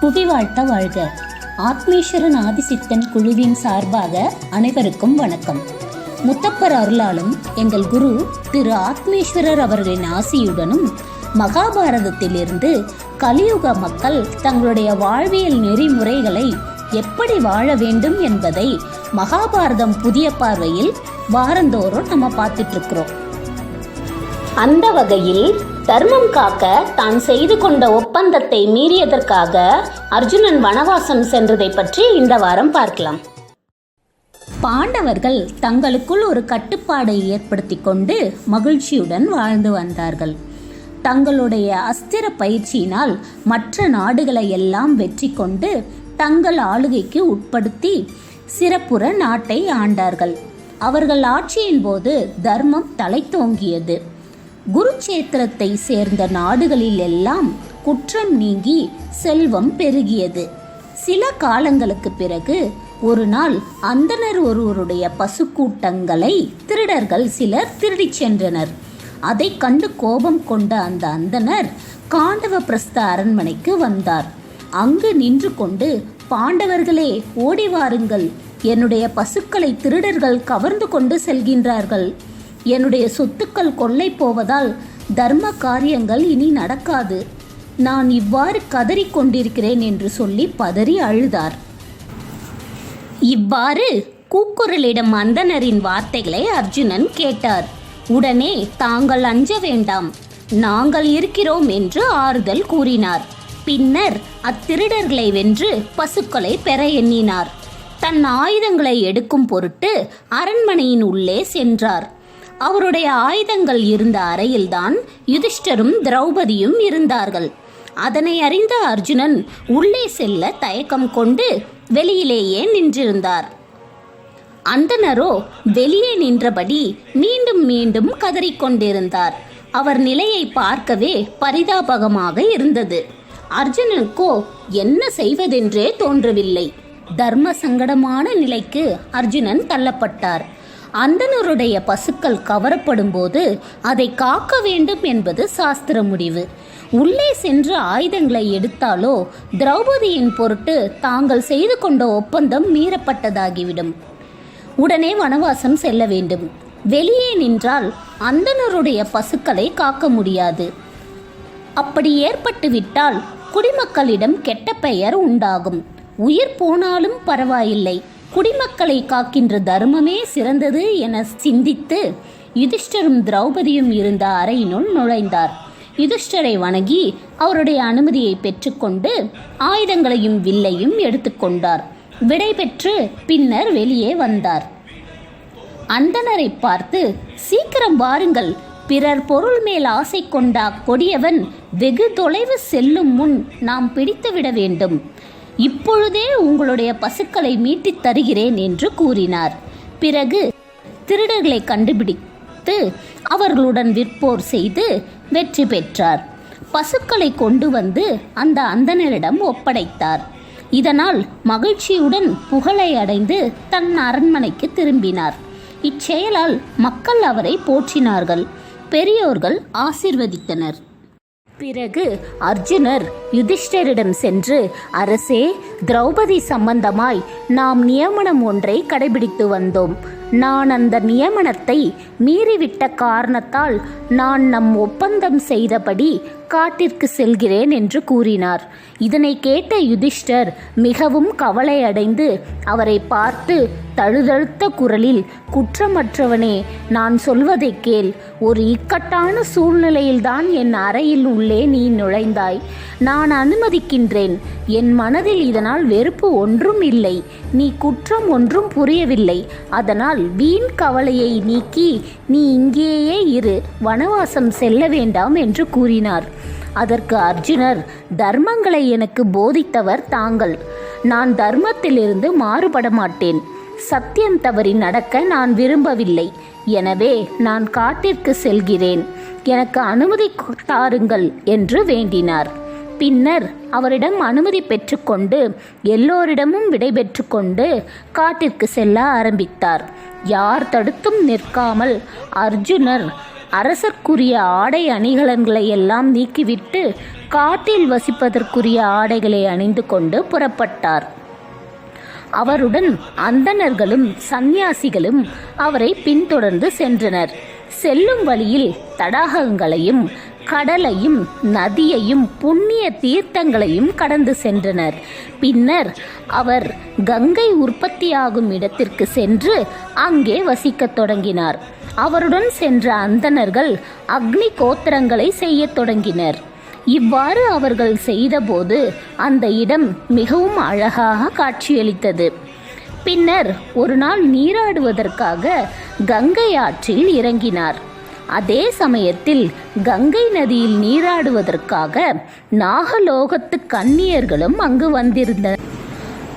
புவி வாழ்த்த வாழ்க. ஆத்மேஸ்வரன் ஆதிசித்தன் குழுவின் சார்பாக அனைவருக்கும் வணக்கம். முத்தப்பர் அருளாலும் எங்கள் குரு திரு ஆத்மேஸ்வரர் அவர்களின் ஆசியுடனும் மகாபாரதத்திலிருந்து கலியுக மக்கள் தங்களுடைய வாழ்வியல் நெறிமுறைகளை எப்படி வாழ வேண்டும் என்பதை மகாபாரதம் புதிய பார்வையில் வாரந்தோறும் நம்ம பார்த்துட்டு இருக்கிறோம். அந்த வகையில் தர்மம் காக்க தான் செய்து கொண்ட ஒப்பந்தத்தை மீறியதற்காக அர்ஜுனன் வனவாசம் சென்றதை பற்றி இந்த வாரம் பார்க்கலாம். பாண்டவர்கள் தங்களுக்குள் ஒரு கட்டுப்பாடை ஏற்படுத்தி கொண்டு மகிழ்ச்சியுடன் வாழ்ந்து வந்தார்கள். தங்களுடைய அஸ்திர பயிற்சியினால் மற்ற நாடுகளை எல்லாம் வெற்றி கொண்டு தங்கள் ஆளுகைக்கு உட்படுத்தி சிறப்புற நாட்டை ஆண்டார்கள். அவர்கள் ஆட்சியின் போது தர்மம் தலைத்தோங்கியது குருச்சேத்திரத்தை சேர்ந்த நாடுகளில் எல்லாம் குற்றம் நீங்கி செல்வம் பெருகியது. சில காலங்களுக்கு பிறகு ஒரு நாள் அந்தனர் ஒருவருடைய பசுக்கூட்டங்களை திருடர்கள் சிலர் திருடிச் சென்றனர். அதை கண்டு கோபம் கொண்ட அந்த அந்தனர் காண்டவ பிரஸ்த அரண்மனைக்கு வந்தார். அங்கு நின்று கொண்டு பாண்டவர்களே ஓடி வாருங்கள். என்னுடைய பசுக்களை திருடர்கள் கவர்ந்து கொண்டு செல்கின்றார்கள். என்னுடைய சொத்துக்கள் கொள்ளை போவதால் தர்ம காரியங்கள் இனி நடக்காது. நான் இவ்வாறு கதறிக்கொண்டிருக்கிறேன் என்று சொல்லி பதறி அழுதார். இவ்வாறு கூக்குரலிடம் அந்தனரின் வார்த்தைகளை அர்ஜுனன் கேட்டார். உடனே தாங்கள் அஞ்ச வேண்டாம். நாங்கள் இருக்கிறோம் என்று ஆறுதல் கூறினார். பின்னர் அத்திருடர்களை வென்று பசுக்களை பெற எண்ணினார். தன் ஆயுதங்களை எடுக்கும் பொருட்டு அரண்மனையின் உள்ளே சென்றார். அவருடைய ஆயுதங்கள் இருந்த அறையில்தான் யுதிஷ்டரும் திரௌபதியும் இருந்தார்கள். அதனை அறிந்த அர்ஜுனன் உள்ளே செல்ல தயக்கம் கொண்டு வெளியிலேயே நின்றிருந்தார். அந்தனரோ வெளியே நின்றபடி மீண்டும் மீண்டும் கதறிக்கொண்டிருந்தார் அவர் நிலையை பார்க்கவே பரிதாபகமாக இருந்தது. அர்ஜுனனுக்கோ என்ன செய்வதென்றே தோன்றவில்லை. தர்ம சங்கடமான நிலைக்கு அர்ஜுனன் தள்ளப்பட்டார். அந்தனருடைய பசுக்கள் கவரப்படும் போது அதை காக்க வேண்டும் என்பது சாஸ்திர முடிவு. உள்ளே சென்று ஆயுதங்களை எடுத்தாலோ திரௌபதியின் பொருட்டு தாங்கள் செய்து கொண்ட ஒப்பந்தம் மீறப்பட்டதாகிவிடும். உடனே வனவாசம் செல்ல வேண்டும். வெளியே நின்றால் அந்தனருடைய பசுக்களை காக்க முடியாது. அப்படி ஏற்பட்டுவிட்டால் குடிமக்களிடம் கெட்ட பெயர் உண்டாகும். உயிர் போனாலும் பரவாயில்லை. குடிமக்களை காக்கின்ற தர்மமே சிறந்தது என சிந்தித்து யுதிஷ்டரும் திரௌபதியும் இருந்த அறையினுள் நுழைந்தார். யுதிஷ்டரை வணங்கி அவருடைய அனுமதியை பெற்றுக்கொண்டு ஆயுதங்களையும் வில்லையும் எடுத்துக்கொண்டார் விடை பெற்று பின்னர் வெளியே வந்தார். அந்தனரை பார்த்து சீக்கிரம் வாருங்கள். பிறர் பொருள் மேல் ஆசை கொண்ட கொடியவன் வெகு தொலைவு செல்லும் முன் நாம் பிடித்துவிட வேண்டும். இப்பொழுதே உங்களுடைய பசுக்களை மீட்டித் தருகிறேன் என்று கூறினார். பிறகு திருடர்களை கண்டுபிடித்து அவர்களுடன் விற்போர் செய்து வெற்றி பெற்றார். பசுக்களை கொண்டு வந்து அந்த அந்தனரிடம் ஒப்படைத்தார். இதனால் மகிழ்ச்சியுடன் புகழை அடைந்து தன் அரண்மனைக்கு திரும்பினார். இச்செயலால் மக்கள் அவரை போற்றினார்கள். பெரியோர்கள் ஆசிர்வதித்தனர். பிறகு அர்ஜுனர் யுதிஷ்டரிடம் சென்று அரசே திரௌபதி சம்பந்தமாய் நாம் நியமனம் ஒன்றை கடைபிடித்து வந்தோம். நான் அந்த நியமனத்தை மீறிவிட்ட காரணத்தால் நான் நம் ஒப்பந்தம் செய்தபடி காட்டிற்கு செல்கிறேன் என்று கூறினார். இதனை கேட்ட யுதிஷ்டர் மிகவும் கவலையடைந்து அவரை பார்த்து தழுதழுத்த குரலில் குற்றமற்றவனே நான் சொல்வதை கேள். ஒரு இக்கட்டான சூழ்நிலையில்தான் என் அறையில் உள்ளே நீ நுழைந்தாய். நான் அனுமதிக்கின்றேன். என் மனதில் இதனால் வெறுப்பு ஒன்றும் இல்லை. நீ குற்றம் ஒன்றும் புரியவில்லை. அதனால் வீண் கவலையை நீக்கி நீ இங்கேயே இரு. வனவாசம் செல்ல வேண்டாம் என்று கூறினார். அதற்கு அர்ஜுனர் தர்மங்களை எனக்கு போதித்தவர் தாங்கள். நான் தர்மத்திலிருந்து மாறுபட மாட்டேன். சத்தியம் தவறி நடக்க நான் விரும்பவில்லை. எனவே நான் காட்டிற்கு செல்கிறேன். எனக்கு அனுமதி தாருங்கள் என்று வேண்டினார். பின்னர் அவரிடம் அனுமதி பெற்றுக்கொண்டு எல்லோரிடமும் விடைபெற்று கொண்டு காட்டிற்கு செல்ல ஆரம்பித்தார். யார் தடுத்தும் நிற்காமல் அர்ஜுனர் அரசர்க்குரிய ஆடை அணிகலன்களை எல்லாம் நீக்கிவிட்டு காட்டில் வசிப்பதற்குரிய ஆடைகளை அணிந்து கொண்டு புறப்பட்டார். அவருடன் அந்தணர்களும் சந்நியாசிகளும் அவரை பின்தொடர்ந்து சென்றனர். செல்லும் வழியில் தடாகங்களையும் கடலையும் நதியையும் புண்ணிய தீர்த்தங்களையும் கடந்து சென்றனர். பின்னர் அவர் கங்கை உற்பத்தியாகும் இடத்திற்கு சென்று அங்கே வசிக்கத் தொடங்கினார். அவருடன் சென்ற அந்தணர்கள் அக்னி கோத்திரங்களை செய்யத் தொடங்கினர். இவ்வாறு அவர்கள் செய்தபோது அந்த இடம் மிகவும் அழகாக காட்சியளித்தது. பின்னர் ஒரு நாள் நீராடுவதற்காக கங்கை ஆற்றில் இறங்கினார். அதே சமயத்தில் கங்கை நதியில் நீராடுவதற்காக நாகலோகத்து கன்னியர்களும் அங்கு வந்திருந்தனர்.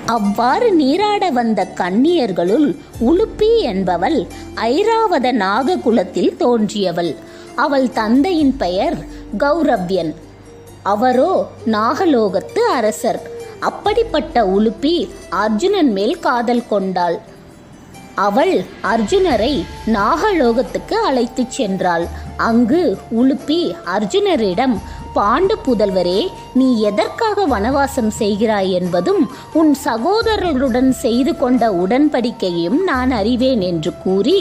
அவ்வாறு நீராட வந்த கன்னியர்களுள் உலுப்பி என்பவள் ஐராவத நாககுலத்தில் தோன்றியவள். அவள் தந்தையின் பெயர் கௌரவ்யன். அவரோ நாகலோகத்து அரசர். அப்படிப்பட்ட உலுப்பி அர்ஜுனன் மேல் காதல் கொண்டாள். அவள் அர்ஜுனரை நாகலோகத்துக்கு அழைத்துச் சென்றாள். அங்கு உலுப்பி அர்ஜுனரிடம் பாண்டு புதல்வரே நீ எதற்காக வனவாசம் செய்கிறாய் என்பதும் உன் சகோதரர்களுடன் செய்து கொண்ட உடன்படிக்கையும் நான் அறிவேன் என்று கூறி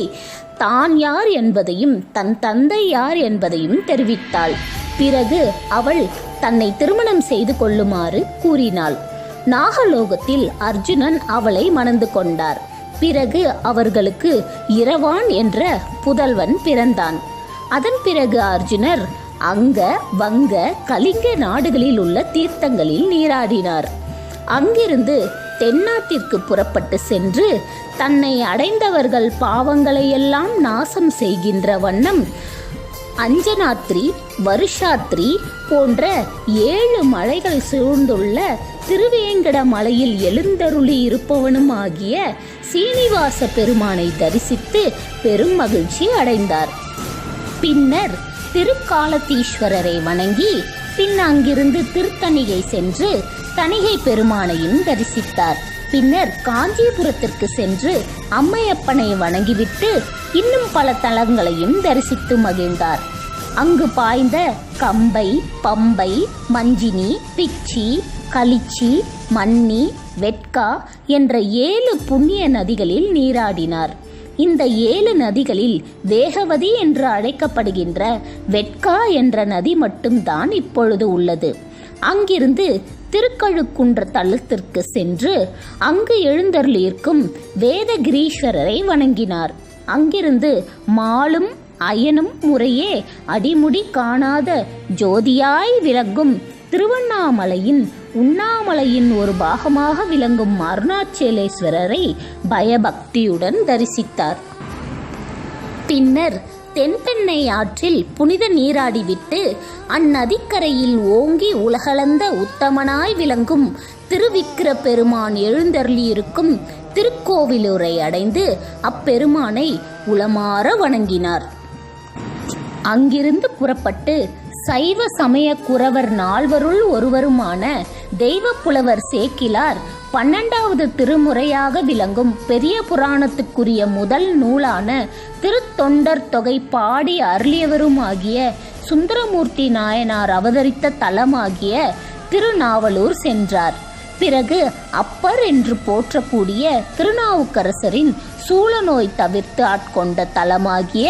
தான் யார் என்பதையும் தன் தந்தை யார் என்பதையும் தெரிவித்தாள். பிறகு அவள் தன்னை திருமணம் செய்து கொள்ளுமாறு கூறினாள். நாகலோகத்தில் அர்ஜுனன் அவளை மணந்து கொண்டார். பிறகு அவர்களுக்கு இரவான் என்ற புதல்வன் பிறந்தான். அதன் பிறகு அர்ஜுனர் அங்க வங்க கலிங்க நாடுகளில் உள்ள தீர்த்தங்களில் நீராடினார். அங்கிருந்து தென்னாட்டிற்கு புறப்பட்டு சென்று தன்னை அடைந்தவர்கள் பாவங்களையெல்லாம் நாசம் செய்கின்ற வண்ணம் அஞ்சனாத்ரி வருஷாத்ரி போன்ற ஏழு மலைகள் சூழ்ந்துள்ள திருவேங்கட மலையில் எழுந்தருளி இருப்பவனும் ஆகிய சீனிவாச பெருமானை தரிசித்து பெரும் மகிழ்ச்சி அடைந்தார். பின்னர் திருக்காலத்தீஸ்வரரை வணங்கி பின் அங்கிருந்து திருத்தணிகை சென்று தணிகை பெருமானையும் தரிசித்தார். பின்னர் காஞ்சிபுரத்திற்கு சென்று அம்மையப்பனை வணங்கிவிட்டு இன்னும் பல தலங்களையும் தரிசித்து மகிழ்ந்தார். அங்கு பாய்ந்த கம்பை பம்பை மஞ்சினி பிச்சி களிச்சி மன்னி வெட்கா என்ற ஏழு புண்ணிய நதிகளில் நீராடினார். இந்த ஏழு நதிகளில் வேகவதி என்று அழைக்கப்படுகின்ற வெட்கா என்ற நதி மட்டும்தான் இப்பொழுது உள்ளது. அங்கிருந்து திருக்கழுக்குன்ற தளத்திற்கு சென்று அங்கு எழுந்தருளியிருக்கும் வேதகிரீஸ்வரரை வணங்கினார். அங்கிருந்து மாலும் அயனும் முறையே அடிமுடி காணாத ஜோதியாய் விளங்கும் திருவண்ணாமலையின் உண்ணாமலையின் ஒரு பாகமாக விளங்கும் அருணாச்சலேஸ்வரரை பயபக்தியுடன் தரிசித்தார். பின்னர் தென்பெண்ணை ஆற்றில் புனித நீராடிவிட்டு அந்நதிக்கரையில் ஓங்கி உலகளந்த உத்தமனாய் விளங்கும் திருவிக்கிர பெருமான் எழுந்தருளியிருக்கும் திருக்கோவிலூரை அடைந்து அப்பெருமானை உளமாற வணங்கினார். அங்கிருந்து புறப்பட்டு சைவ சமய குறவர் நால்வருள் ஒருவருமான தெய்வப்புலவர் சேக்கிலார் பன்னெண்டாவது திருமுறையாக விளங்கும் பெரிய புராணத்துக்குரிய முதல் நூலான திருத்தொண்டர் தொகை பாடி அருளியவருமாகிய சுந்தரமூர்த்தி நாயனார் அவதரித்த தலமாகிய திருநாவலூர் சென்றார். பிறகு அப்பர் என்று போற்றக்கூடிய திருநாவுக்கரசரின் சூழநோய் தவிர்த்து ஆட்கொண்ட தலமாகிய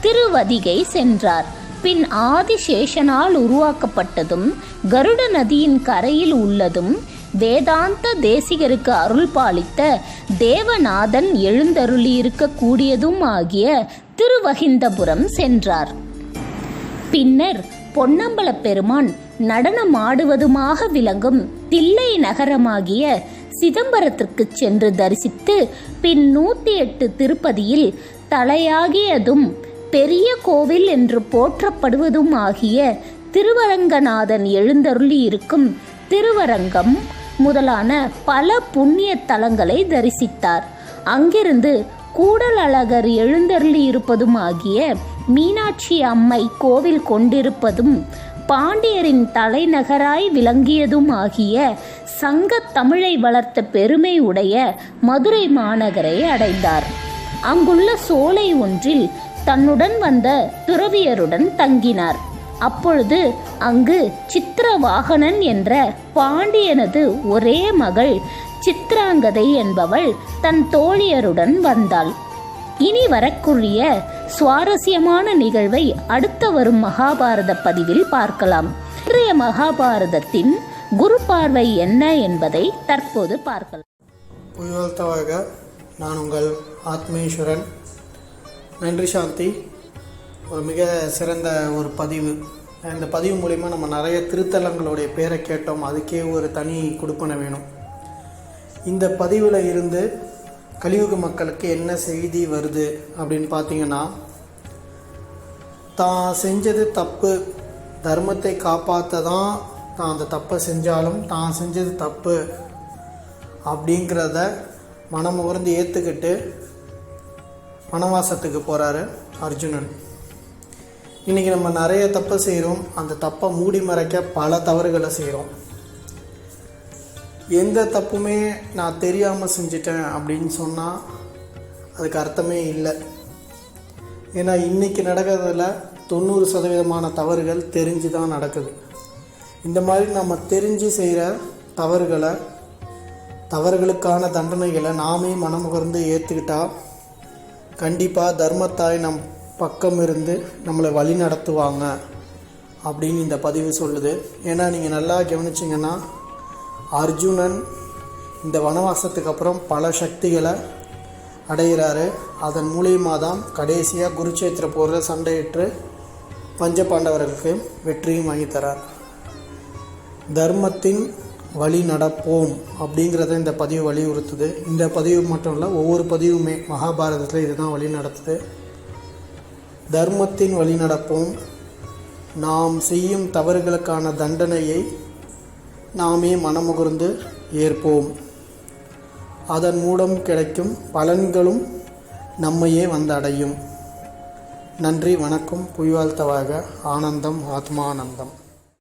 திருவதிகை சென்றார். பின் ஆதிசேஷனால் உருவாக்கப்பட்டதும் கருட நதியின் கரையில் உள்ளதும் வேதாந்த தேசிகருக்கு அருள் பாலித்த தேவநாதன் எழுந்தருளியிருக்க கூடியதும் ஆகிய திருவகிந்தபுரம் சென்றார். பின்னர் பொன்னம்பல பெருமான் நடனமாடுவதுமாக விளங்கும் தில்லை நகரமாகிய சிதம்பரத்திற்கு சென்று தரிசித்து பின் நூற்றி எட்டு திருப்பதியில் தலையாகியதும் பெரிய கோவில் என்று போற்றப்படுவதும் ஆகிய திருவரங்கநாதன் எழுந்தருளி இருக்கும் திருவரங்கம் முதலான பல புண்ணிய தலங்களை தரிசித்தார். அங்கிருந்து கூடல் அழகர் எழுந்தருளி இருப்பதும் ஆகிய மீனாட்சி அம்மை கோவில் கொண்டிருப்பதும் பாண்டியரின் தலைநகராய் விளங்கியதும் ஆகிய சங்க தமிழை வளர்த்த பெருமை உடைய மதுரை மாநகரை அடைந்தார். அங்குள்ள சோலை ஒன்றில் தன்னுடன் வந்த துறவியருடன் தங்கினார். அப்பொழுது அங்கு சித்திரவாகனன் என்ற பாண்டியனது ஒரே மகள் சித்ராங்கதை என்பவள் தன் தோழியருடன் வந்தாள். இனி வரக்கூடிய சுவாரஸ்யமான நிகழ்வை அடுத்த வரும் மகாபாரத பதிவில் பார்க்கலாம். இன்றைய மகாபாரதத்தின் குரு பார்வை என்ன என்பதை தற்போது பார்க்கலாம். புயல்தவாக நான் உங்கள் ஆத்மேஸ்வரன். நன்றி சாந்தி. ஒரு மிக சிறந்த ஒரு பதிவு. இந்த பதிவு மூலிமா நம்ம நிறைய திருத்தலங்களுடைய பேரை கேட்டோம். அதுக்கே ஒரு தனி கொடுப்பன வேணும். இந்த பதிவில் இருந்து கலியுக மக்களுக்கு என்ன செய்தி வருது அப்படின்னு பார்த்தீங்கன்னா தான் செஞ்சது தப்பு தர்மத்தை காப்பாற்ற தான் தான் அந்த தப்பை செஞ்சாலும் தான் செஞ்சது தப்பு அப்படிங்கிறத மனம் உகர்ந்து ஏற்றுக்கிட்டு வனவாசத்துக்கு போகிறாரு அர்ஜுனன். இன்றைக்கி நம்ம நிறைய தப்பை செய்கிறோம் அந்த தப்பை மூடி மறைக்க பல தவறுகளை செய்கிறோம் எந்த தப்புமே நான் தெரியாமல் செஞ்சிட்டேன் அப்படின்னு சொன்னால் அதுக்கு அர்த்தமே இல்லை. ஏன்னா இன்றைக்கி நடக்கிறதுல தொண்ணூறு சதவீதமான தவறுகள் தெரிஞ்சு தான் நடக்குது. இந்த மாதிரி நம்ம தெரிஞ்சு செய்கிற தவறுகளை தவறுகளுக்கான தண்டனைகளை நாமே மனமுகர்ந்து ஏற்றுக்கிட்டால் கண்டிப்பாக தர்மத்தாய் நம் பக்கம் இருந்து நம்மளை வழி நடத்துவாங்க அப்படின்னு இந்த பதிவு சொல்லுது. ஏன்னா நீங்கள் நல்லா கவனிச்சிங்கன்னா அர்ஜுனன் இந்த வனவாசத்துக்கு அப்புறம் பல சக்திகளை அடைகிறாரு. அதன் மூலியமாக தான் கடைசியாக குருச்சேத்திர போரில் சண்டையிட்டு பஞ்ச பாண்டவர்களுக்கு வெற்றியும் வாங்கித்தரார் தர்மத்தின் வழி நடப்போம் அப்படிங்கிறத இந்த பதிவு வலியுறுத்துது. இந்த பதிவு மட்டும் இல்லை ஒவ்வொரு பதிவுமே மகாபாரதத்தில் இதுதான் வழி நடத்துது. தர்மத்தின் வழி நடப்போம். நாம் செய்யும் தவறுகளுக்கான தண்டனையை நாமே மனமுகர்ந்து ஏற்போம். அதன் மூலம் கிடைக்கும் பலன்களும் நம்மையே வந்தடையும். நன்றி வணக்கம். புய்வாழ்த்தவாக ஆனந்தம் ஆத்மானந்தம்.